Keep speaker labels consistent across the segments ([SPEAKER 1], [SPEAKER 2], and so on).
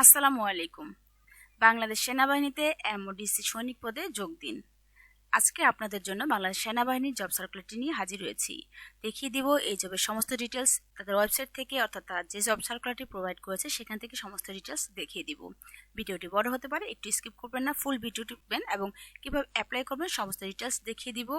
[SPEAKER 1] আসসালামু আলাইকুম। বাংলাদেশ সেনাবাহিনীতে এমওডিসি সৈনিক পদে যোগ দিন। আজকে আপনাদের জন্য বাংলাদেশ সেনাবাহিনীর জব সার্কুলারটি নিয়ে হাজির হয়েছি। দেখিয়ে দিব এই জবের সমস্ত ডিটেলস তাদের ওয়েবসাইট থেকে, অর্থাৎ তারা যে জব সার্কুলারটি প্রোভাইড করেছে, সেখান থেকে সমস্ত ডিটেলস দেখিয়ে দিব। ভিডিওটি বড় হতে পারে, একটু স্কিপ করবেন না ফুল ভিডিওটি দেখবেন এবং কীভাবে অ্যাপ্লাই করবেন সমস্ত ডিটেলস দেখিয়ে দিব।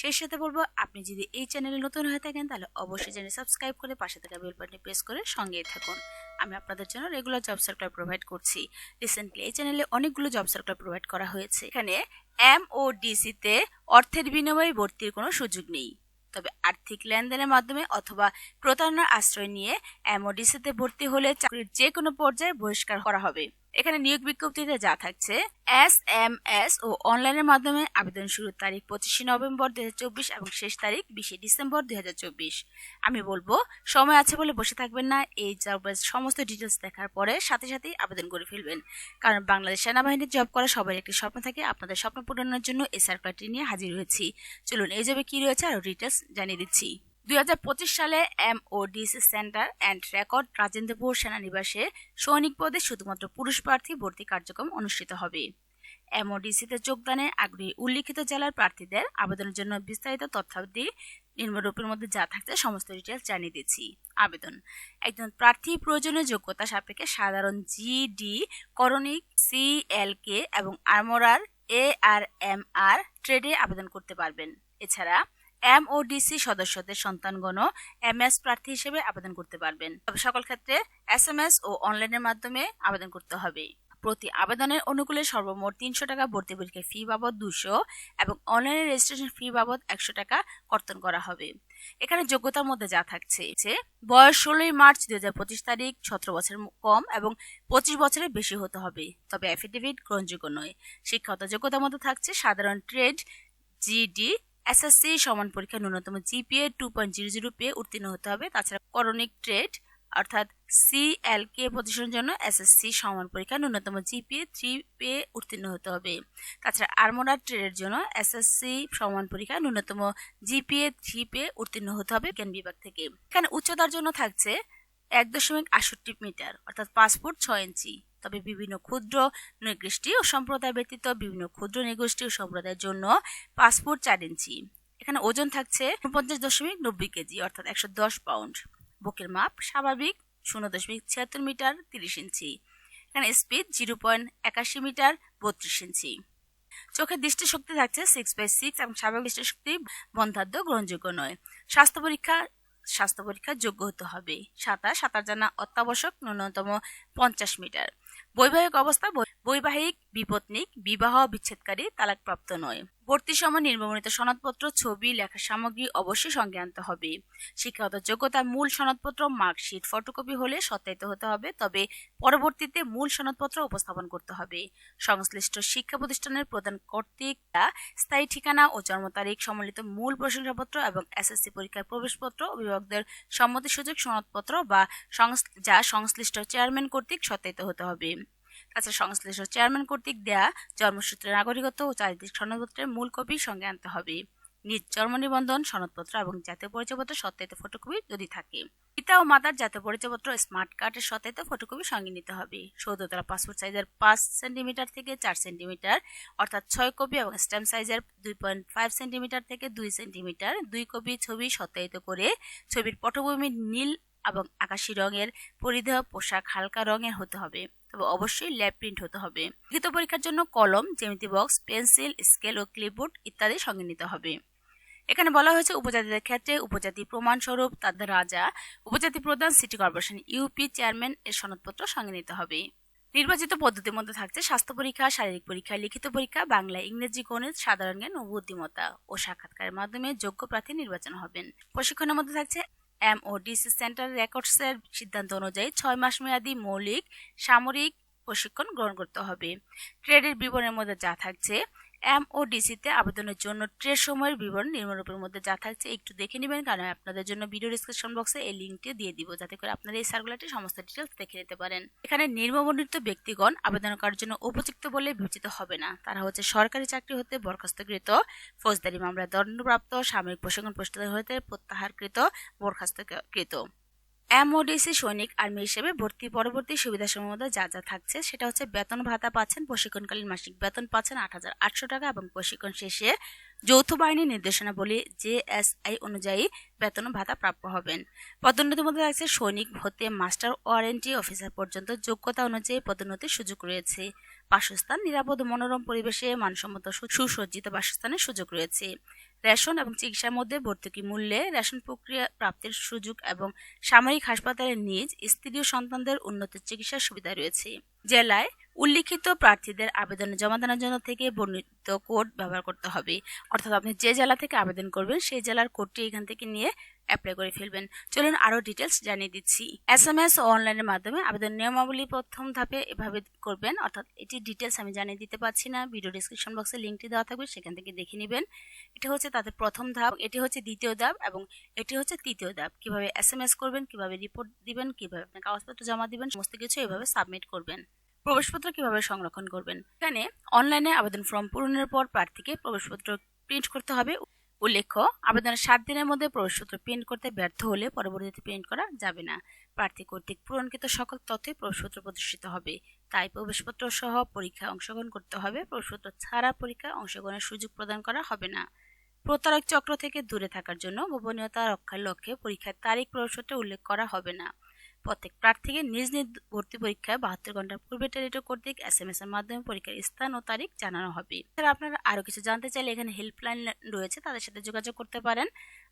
[SPEAKER 1] সেই সাথে বলব, আপনি যদি এই চ্যানেলে নতুন হয়ে থাকেন, তাহলে অবশ্যই চ্যানেল সাবস্ক্রাইব করে পাশে থাকা বেল প্রেস করে সঙ্গেই থাকুন। আমি আপনাদের জন্য রেগুলার জব সার্কুলার প্রোভাইড করছি। রিসেন্টলি এই চ্যানেলে অনেকগুলো জব সার্কুলার প্রোভাইড করা হয়েছে। এখানে এম ও ডিসিতে অর্থের বিনিময়ে ভর্তির কোনো সুযোগ নেই। তবে আর্থিক লেনদেনের মাধ্যমে অথবা প্রতারণার আশ্রয় নিয়ে এমওডিসিতে ভর্তি হলে চাকরির যে কোনো পর্যায়ে বহিষ্কার করা হবে। এখানে নিয়োগ বিজ্ঞপ্তিতে যা থাকছে, এস এম এস ও অনলাইনের মাধ্যমে আবেদন শুরুর তারিখ পঁচিশে নভেম্বর দু হাজার চব্বিশ এবং শেষ তারিখ বিশে ডিসেম্বর দু হাজার চব্বিশ। আমি বলব, সময় আছে বলে বসে থাকবেন না, এই জবের সমস্ত ডিটেলস দেখার পরে সাথে সাথেই আবেদন করে ফেলবেন। কারণ বাংলাদেশ সেনাবাহিনীর জব করা সবার একটি স্বপ্ন থাকে, আপনাদের স্বপ্ন পূরণের জন্য এই সার্কুলারটি নিয়ে হাজির হয়েছি। চলুন এই জবে কী রয়েছে আরও ডিটেলস জানিয়ে দিচ্ছি। দুই হাজার পঁচিশ সালে MODC centre and record Rajendrapur সেনানিবাসে সৈনিক পদে শুধুমাত্র পুরুষ প্রার্থী ভর্তি কার্যক্রম অনুষ্ঠিত হবে। এমওডিসিতে যোগদানে আগ্রহী উল্লিখিত জেলার প্রার্থীদের আবেদনের জন্য বিস্তারিত তথ্যাবধি নিম্নরূপের মধ্যে যা থাকছে সমস্ত ডিটেলস জানিয়ে দিচ্ছি। আবেদন। একজন প্রার্থী প্রয়োজনীয় যোগ্যতা সাপেক্ষে সাধারণ জিডি করণিক সিএলকে এবং আর্মোরার এ আর এম আর ট্রেডে আবেদন করতে পারবেন। এছাড়া এমওডিসি সদস্যদের সন্তানগণ এমএস প্রার্থী হিসেবে আবেদন করতে পারবেন। তবে সকল ক্ষেত্রে এস এম এস ও অনলাইনের মাধ্যমে আবেদন করতে হবে। প্রতি আবেদনের অনুকূলে সর্বমোট তিনশো টাকা ভর্তি পরীক্ষার ফি বাবদ দুশো এবং অনলাইনে রেজিস্ট্রেশন ফি বাবদ একশো টাকা কর্তন করা হবে। এখানে যোগ্যতার মধ্যে যা থাকছে বয়স ষোলোই মার্চ দুই হাজার পঁচিশ তারিখ, সতেরো বছর কম এবং পঁচিশ বছরের বেশি হতে হবে। তবে অ্যাফিডেভিট গ্রহণযোগ্য নয়। শিক্ষাগত যোগ্যতার মধ্যে থাকছে সাধারণ ট্রেড জিডি এসএসসি সমান পরীক্ষা ন্যূনতম GPA two point zero zero পেয়ে উত্তীর্ণ হতে হবে। তাছাড়া করণিক ট্রেড, অর্থাৎ সিএলকে প্রতিষ্ঠানের জন্য এসএসসি সমান পরীক্ষা ন্যূনতম জিপিএ থ্রি পেয়ে উত্তীর্ণ হতে হবে। তাছাড়া আর্মোনার ট্রেডের জন্য এসএসসি সমান পরীক্ষা ন্যূনতম জিপিএ থ্রি পেয়ে উত্তীর্ণ হতে হবে বিজ্ঞান বিভাগ থেকে। এখানে উচ্চতার জন্য থাকছে এক দশমিক আটষট্টি মিটার, অর্থাৎ ফুট ছয় ইঞ্চি। তবে বিভিন্ন ক্ষুদ্র নৃগোষ্ঠী ও সম্প্রদায় ব্যতীত বিভিন্ন ক্ষুদ্র নৃগোষ্ঠী ও সম্প্রদায়ের জন্য ফুট চার ইঞ্চি। এখানে ওজন থাকছে পঞ্চাশ দশমিক নব্বই কেজি, অর্থাৎ একশো দশ পাউন্ড। বুকের মাপ স্বাভাবিক শূন্য দশমিক ছিয়াত্তর মিটার, তিরিশ ইঞ্চি। এখানে স্পিড জিরো পয়েন্ট একাশি মিটার, বত্রিশ ইঞ্চি। চোখের দৃষ্টিশক্তি থাকছে সিক্স বাই সিক্স এবং স্বাভাবিক দৃষ্টিশক্তি বন্ধাদ্য গ্রহণযোগ্য নয়। স্বাস্থ্য পরীক্ষা, স্বাস্থ্য পরীক্ষার যোগ্য হতে হবে। সাঁতার সাঁতার জানা অত্যাবশ্যক, ন্যূনতম পঞ্চাশ মিটার। বৈবাহিক অবস্থা বৈবাহিক, বিপত্নিক, বিবাহ বিচ্ছেদকারী তালাকপ্রাপ্ত নয়। ভর্তি সময় নির্মমিত সনদপত্র, ছবি, লেখা সামগ্রী অবশ্যই সঙ্গে আনতে হবে। শিক্ষাগত যোগ্যতা মূল সনদপত্র, মার্কশিট, ফটোকপি হলে সত্যায়িত হতে হবে, তবে পরবর্তীতে মূল সনদপত্র উপস্থাপন করতে হবে। সংশ্লিষ্ট শিক্ষা প্রতিষ্ঠানের প্রধান কর্তৃক স্থায়ী ঠিকানা ও জন্ম তারিখ সম্মিলিত মূল প্রশংসাপত্র এবং এসএসসি পরীক্ষার প্রবেশপত্র, অভিভাবকদের সম্মতিসূচক সনদপত্র বা যা সংশ্লিষ্ট চেয়ারম্যান কর্তৃক সত্যায়িত হতে হবে। তাছাড়া সংশ্লিষ্ট চেয়ারম্যান কর্তৃক দেয়া জন্মসূত্রের নাগরিকত্ব ও চারিত্রিক সনদপত্রের মূল কপি সঙ্গে আনতে হবে। নিজ জন্ম নিবন্ধন, সনদপত্র এবং জাতীয় পরিচয়পত্র সত্যায়িত ফটোকপি যদি থাকে। পিতা ও মাতার জাতীয় পরিচয়পত্র স্মার্ট কার্ডের সত্যায়িত ফটোকপি সঙ্গে নিতে হবে। সৌদতলা পাসপোর্ট সাইজের পাঁচ সেন্টিমিটার থেকে চার সেন্টিমিটার, অর্থাৎ ছয় কপি এবং স্ট্যাম্প সাইজের দুই পয়েন্ট ফাইভ সেন্টিমিটার থেকে দুই সেন্টিমিটার, দুই কপি ছবি সত্যায়িত করে ছবির পটভূমি নীল এবং আকাশি রঙের পরিধেয় পোশাক হালকা রঙের হতে হবে। তবে অবশ্যই ল্যাব প্রিন্ট হতে হবে। লিখিত পরীক্ষার জন্য কলম, জ্যামিতি বক্স, পেন্সিল, স্কেল ও ক্লিপবোর্ড ইত্যাদি সঙ্গে নিতে হবে। এখানে বলা হয়েছে উপজাতিদের ক্ষেত্রে উপজাতি প্রমাণস্বরূপ তাদের রাজা উপজাতি প্রধান, সিটি কর্পোরেশন, ইউপি, চেয়ারম্যান এর সনদপত্র সঙ্গে নিতে হবে। নির্বাচিত পদ্ধতির মধ্যে থাকছে স্বাস্থ্য পরীক্ষা, শারীরিক পরীক্ষা, লিখিত পরীক্ষা, বাংলা, ইংরেজি, গণিত, সাধারণ জ্ঞান ও বুদ্ধিমত্তা ও সাক্ষাৎকারের মাধ্যমে যোগ্য প্রার্থী নির্বাচন হবেন। প্রশিক্ষণের মধ্যে থাকছে এম ও ডিসি সেন্টার রেকর্ডসের সিদ্ধান্ত অনুযায়ী ছয় মাস মেয়াদী মৌলিক, সামরিক প্রশিক্ষণ গ্রহণ করতে হবে। ট্রেডের বিবরণের মধ্যে যা থাকছে এম ও ডিসিতে আবেদনের জন্য ট্রেড সময়ের বিবরণ নিম্নরূপের মধ্যে যা থাকছে একটু দেখে নেবেন, কারণ আপনাদের জন্য ভিডিও ডিসক্রিপশন বক্সে এই লিঙ্কটি দিয়ে দিব, যাতে করে আপনারা এই সার্কুলারটি সমস্ত ডিটেলস দেখে নিতে পারেন। এখানে নির্মমণ্ডিত ব্যক্তিগণ আবেদন করার জন্য উপযুক্ত বলে বিবেচিত হবে না। তারা হচ্ছে সরকারি চাকরি হতে বরখাস্তকৃত, ফৌজদারি মামলায় দণ্ডপ্রাপ্ত সামরিক প্রশিক্ষণ প্রস্তুত হতে প্রত্যাহারকৃত, বরখাস্তকৃত। এমওডিসি সৈনিক আর্মি হিসেবে ভর্তি পরবর্তী সুবিধা মধ্যে যা যা থাকছে, সেটা হচ্ছে বেতন ভাতা পাচ্ছেন, প্রশিক্ষণকালীন মাসিক বেতন পাচ্ছেন আট হাজার আটশো টাকা এবং প্রশিক্ষণ শেষে যৌথ বাহিনীর নির্দেশনাবলী জেএসআই অনুযায়ী বেতন ভাতা প্রাপ্য হবেন। পদোন্নতির মধ্যে থাকছে সৈনিক হতে মাস্টার ওয়ারেন্টি অফিসার পর্যন্ত যোগ্যতা অনুযায়ী পদোন্নতির সুযোগ রয়েছে। বাসস্থান, নিরাপদ মনোরম পরিবেশে মানসম্মত সুসজ্জিত বাসস্থানের সুযোগ রয়েছে। রেশন এবং চিকিৎসার মধ্যে ভর্তুকি মূল্যে রেশন প্রক্রিয়া প্রাপ্তির সুযোগ এবং সামরিক হাসপাতালের নিজ স্ত্রী ও সন্তানদের উন্নত চিকিৎসার সুবিধা রয়েছে। জেলায় উল্লিখিত প্রার্থীদের আবেদন জমা দেওয়ার জন্য থেকে বর্ণিত কোড ব্যবহার করতে হবে। অর্থাৎ আপনি যে জেলা থেকে আবেদন করবেন, সেই জেলার কোডটি এখান থেকে নিয়ে অ্যাপ্লাই করে ফেলবেন। চলুন আরও ডিটেলস জানিয়ে দিচ্ছি। এস এম এস ও অনলাইনের মাধ্যমে আবেদন নিয়মাবলী প্রথম ধাপে এভাবে করবেন। অর্থাৎ এটি ডিটেলস আমি জানিয়ে দিতে পারছি না। ভিডিও ডিসক্রিপশন বক্সে লিঙ্কটি দেওয়া থাকবে, সেখান থেকে দেখে নেবেন। এটা হচ্ছে তাদের প্রথম ধাপ, এটি হচ্ছে দ্বিতীয় ধাপ এবং এটি হচ্ছে তৃতীয় ধাপ। কীভাবে এস এম এস করবেন, কীভাবে রিপোর্ট দিবেন, কীভাবে আপনার কাগজপত্র জমা দিবেন, সমস্ত কিছু এভাবে সাবমিট করবেন। প্রবেশপত্র কীভাবে সংরক্ষণ করবেন? এখানে অনলাইনে আবেদন ফর্ম পূরণের পর প্রার্থীকে প্রবেশপত্র প্রিন্ট করতে হবে। উল্লেখ্য, আবেদনের সাত দিনের মধ্যে প্রবেশপত্র প্রিন্ট করতে ব্যর্থ হলে পরবর্তীতে প্রিন্ট করা যাবে না। প্রার্থী কর্তৃক পূরণকৃত সকল তথ্যে প্রবেশপত্র প্রদর্শিত হবে। তাই প্রবেশপত্র সহ পরীক্ষায় অংশগ্রহণ করতে হবে। প্রবেশপত্র ছাড়া পরীক্ষায় অংশগ্রহণের সুযোগ প্রদান করা হবে না। প্রতারক চক্র থেকে দূরে থাকার জন্য গোপনীয়তা রক্ষার লক্ষ্যে পরীক্ষার তারিখ প্রবেশপত্রে উল্লেখ করা হবে না। প্রত্যেক প্রার্থীকে নিজ নিজ ভর্তি পরীক্ষায় বাহাত্তর ঘণ্টা পূর্বে টেলিটক কর্তৃক এস এম এস এর মাধ্যমে পরীক্ষার স্থান ও তারিখ জানানো হবে। এছাড়া আপনারা আরও কিছু জানতে চাইলে এখানে হেল্পলাইন রয়েছে, তাদের সাথে যোগাযোগ করতে পারেন।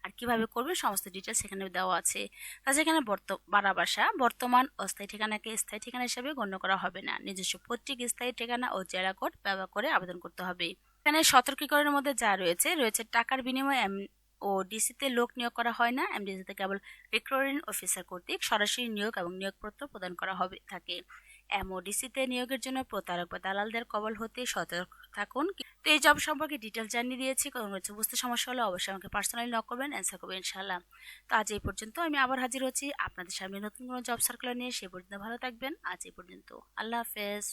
[SPEAKER 1] আর কীভাবে করবেন সমস্ত ডিটেলস এখানে দেওয়া আছে। তাছাড়া এখানে বর্ত, বাড়া বাসা, বর্তমান অস্থায়ী ঠিকানাকে স্থায়ী ঠিকানা হিসেবে গণ্য করা হবে না। নিজস্ব পৈতৃক, স্থায়ী ঠিকানা ও জেলা কোড ব্যবহার করে আবেদন করতে হবে। এখানে সতর্কীকরণের মধ্যে যা রয়েছে রয়েছে টাকার বিনিময়ে ও ডিসিতে লোক নিয়োগ করা হয় না এমডিসিতে কেবল রিক্রুটিং অফিসার কর্তৃক সরাসরি নিয়োগ এবং নিয়োগপত্র প্রদান করা হবে, থাকে। এমওডিসিতে নিয়োগের জন্য প্রতারক বা দালালদের কবল হতে সতর্ক থাকুন। তো এই জব সম্পর্কে ডিটেল জানিয়ে দিয়েছি। কোনো কিছু বুঝতে সমস্যা হলে অবশ্যই আমাকে পার্সোনালি নক করবেন অ্যান্সার করবেন ইনশাল্লাহ তো আজ এই পর্যন্ত আমি আবার হাজির হচ্ছি আপনাদের সামনে নতুন কোনো জব সার্কুলার নিয়ে। সে পর্যন্ত ভালো থাকবেন। আজ এই পর্যন্ত। আল্লাহ হাফেজ।